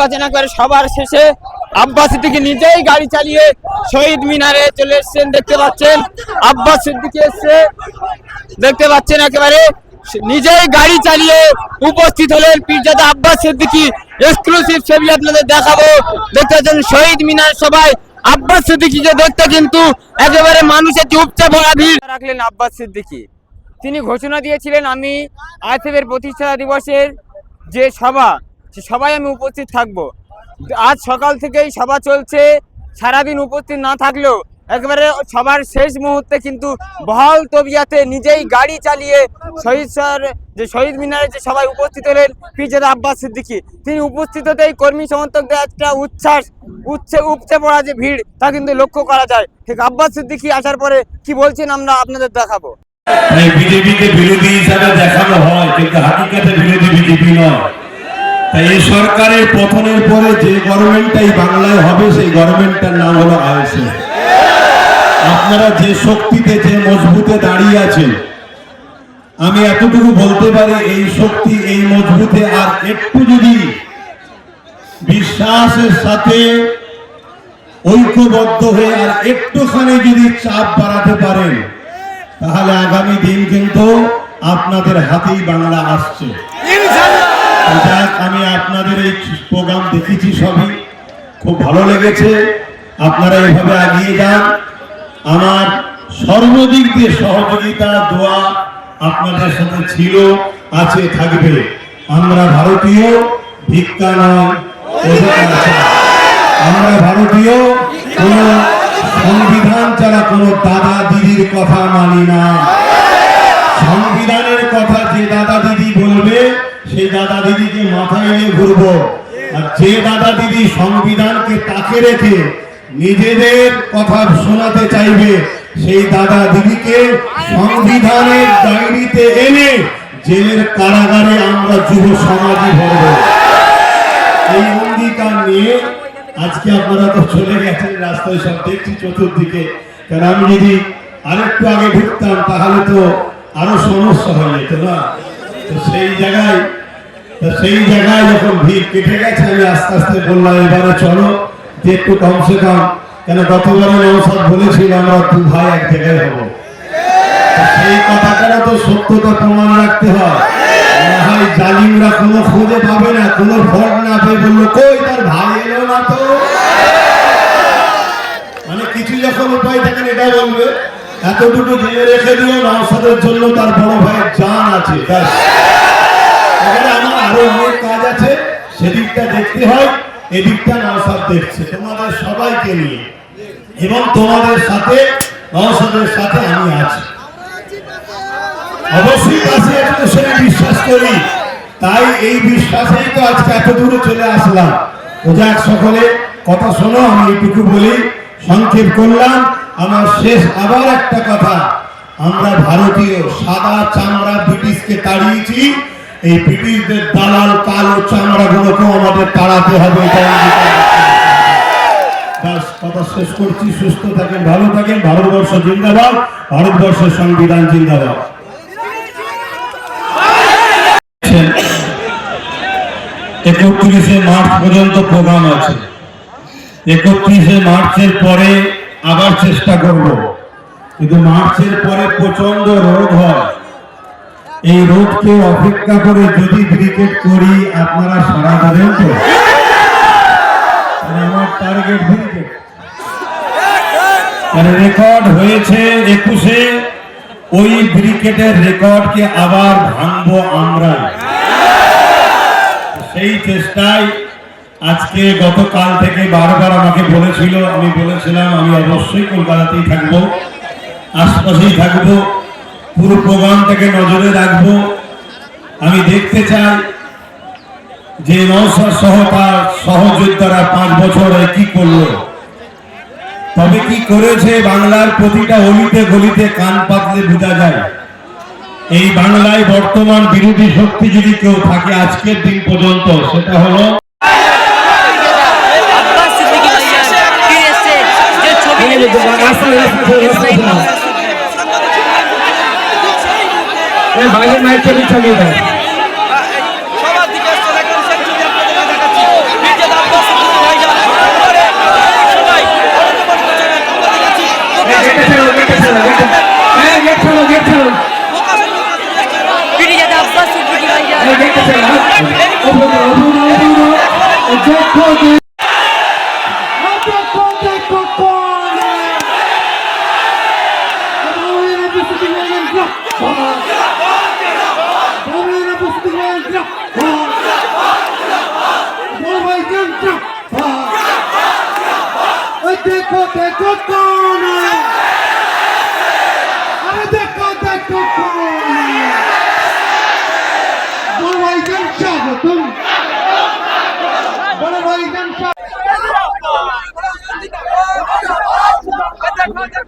পাচ্ছেন একবারে সবার শেষে আব্বাস সিদ্দিকি নিজেই গাড়ি চালিয়ে শহীদ মিনারে চলে এসেছেন, দেখতে পাচ্ছেন। আব্বাস সিদ্দিকি এসছে, দেখতে পাচ্ছেন একেবারে নিজেই গাড়ি চালিয়ে উপস্থিত হলেন পীরজাদা আব্বাস সিদ্দিকি। এক্সক্লুসিভ ছবি আপনাদের দেখাবো। দেখতে পাচ্ছেন শহীদ মিনার সবাই আব্বাস সিদ্দিকিকে দেখতে কিন্তু একেবারে মানুষের উপচে ভরা ভিড় রাখলেন আব্বাস সিদ্দিকি। তিনি ঘোষণা দিয়েছিলেন, আমি আইএসএফের প্রতিষ্ঠা দিবসের যে সভা সবাই আমি উপস্থিত থাকব। আজ সকাল থেকেই সভা চলছে, সারাদিন উপস্থিত না থাকলেও একবারে সবার শেষ মুহূর্তে কিন্তু বহল তবিয়াতে নিজেই গাড়ি চালিয়ে শহীদ স্যার, যে শহীদ মিনারে যে সবাই উপস্থিত হলেন পিজাদা আব্বাস সিদ্দিকী, তিনি উপস্থিত হতেই কর্মী সমর্থকদের একটা উচ্ছ্বাস, উচ্ছে, উপচে পড়া যে ভিড়, তা কিন্তু লক্ষ্য করা যায়। ঠিক আব্বাস সিদ্দিকী আসার পরে কি বলছেন আমরা আপনাদের দেখাবো। তাই বিজেপিকে বিরোধী হিসাবে দেখানো হয়, কিন্তু হাকিকাতে বিরোধী বিজেপি নয়। তাই এই সরকারের পতনের পরে যে গভর্নমেন্টটাই বাংলায় হবে, সেই গভর্নমেন্টটার নাম হলো আইএসএফ আপনারা যে শক্তিতে, যে মজবুতে দাঁড়িয়ে আছেন, আমি এতটুকু বলতে পারি, এই শক্তি, এই মজবুতে আর একটু যদি বিশ্বাসের সাথে ঐক্যবদ্ধ হয়ে আর একটুখানি যদি চাপ বাড়াতে পারেন, তাহলে আগামী দিন কিন্তু আপনাদের হাতেই বাংলা আসছে। আমি আপনাদের এই প্রোগ্রাম দেখেছি সবই। খুব ভালো লেগেছে। আপনারা এভাবে এগিয়ে যান। আমার সর্বদিক দিয়ে সহযোগিতা, দোয়া আপনাদের সাথে ছিল, আছে, থাকবে। আমরা ভারতীয়, ভিক্ষা নয় আমরা ভারতীয়, কোন সংবিধান ছাড়া কোন দাদা দিদির কথা মানি না। সংবিধানের কথা যে দাদা সেই দাদা দিদিকে মাথায় নিয়ে ঘুরবো আর যে দাদা দিদি সংবিধানকে তাকে রেখে নিজেদের কথা শোনাতে চাইবে, সেই দাদা দিদিকে সংবিধানের ডায়েরিতে এনে জেলের কারাগারে আমরা যুব সমাজই ভরবো। এই অঙ্গীকার নিয়ে আজকে আপনারা তো চলে গেছেন রাস্তায় সব দেখছি চতুর্দিকে। কারণ আমি যদি আরেকটু আগে ঢুকতাম, তাহলে তো আরও সমস্যা হয়ে যেত না? তো সেই জায়গায় সেই জায়গায় যখন ভিড় কেটে গেছে, আমি আস্তে আস্তে বললাম, এবারে চলো, যে একটু কমসে কম। কেন গতবারে নমসাদ বলেছিল আমরা দু ভাই এক জায়গায় হব। সেই কথাটারও তো সত্যতা প্রমাণ রাখতে হয়। হয় জালিমরা কোনো খুঁজে পাবে না, কোনো ফল না পেয়ে বলল, কই তার ভাই এলো না তো? মানে কিছু যখন উপায় থাকেন এটা বলবে, এতটুকু জেনে রেখে দিও নওসাদের জন্য তার বড় ভাইয়ের জান আছে, ব্যাস। আরও অনেক কাজ আছে, সেদিকটা দেখতে হয়, এদিকটা নওসাদ দেখছে। তোমাদের সবাইকে নিয়ে। এবং তোমাদের সাথে নওসাদের সাথে আমি আছি। অবশ্যই পাশে একটু সেটা বিশ্বাস করি। তাই এই বিশ্বাসেই তো আজকে এত দূরে চলে আসলাম। যাক সকলে, কথা শোনো, আমি এইটুকু বলি। সংক্ষেপ করলাম, আমার শেষ আবার একটা কথা। আমরা ভারতীয় সাদা চামড়া ব্রিটিশকে তাড়িয়েছি। এই ব্রিটিশদের দালাল কালো চামড়া গুলোকেও আমাদের তাড়াতে হবে কথা শেষ করছি, সুস্থ থাকেন, ভালো থাকেন, ভারতবর্ষ জিন্দাবাদ, ভারতবর্ষের সংবিধান জিন্দাবাদ। একত্রিশে মার্চ পর্যন্ত প্রোগ্রাম আছে। একত্রিশে মার্চের পরে আবার চেষ্টা করব। কিন্তু মার্চের পরে প্রচণ্ড রোদ হয়। এই রোগকে অপেক্ষা করে যদি ক্রিকেট করি, আপনারা সারা দেবেন তো? আমার টার্গেট রেকর্ড হয়েছে একুশে, ওই ক্রিকেটের রেকর্ডকে আবার ভাঙবো আমরা। সেই চেষ্টায় আজকে গতকাল থেকে বারবার আমাকে বলেছিল, আমি বলেছিলাম, আমি অবশ্যই কলকাতাতেই থাকব, আশপাশেই থাকব। পুরো প্রোগ্রামটাকে নজরে রাখব। আমি দেখতে চাই যে নৌসার সহ তার সহযোদ্ধারা পাঁচ বছরে কি করল। তবে কি করেছে বাংলার প্রতিটা অলিতে গলিতে কান পাতলে বোঝা যায়। এই বাংলায় বর্তমান বিরোধী শক্তি যদি কেউ থাকে আজকের দিন পর্যন্ত সেটা হলো আব্বাস বাঘের মায়ের ছবি চালিয়ে দেয় Thank you. contact, contact.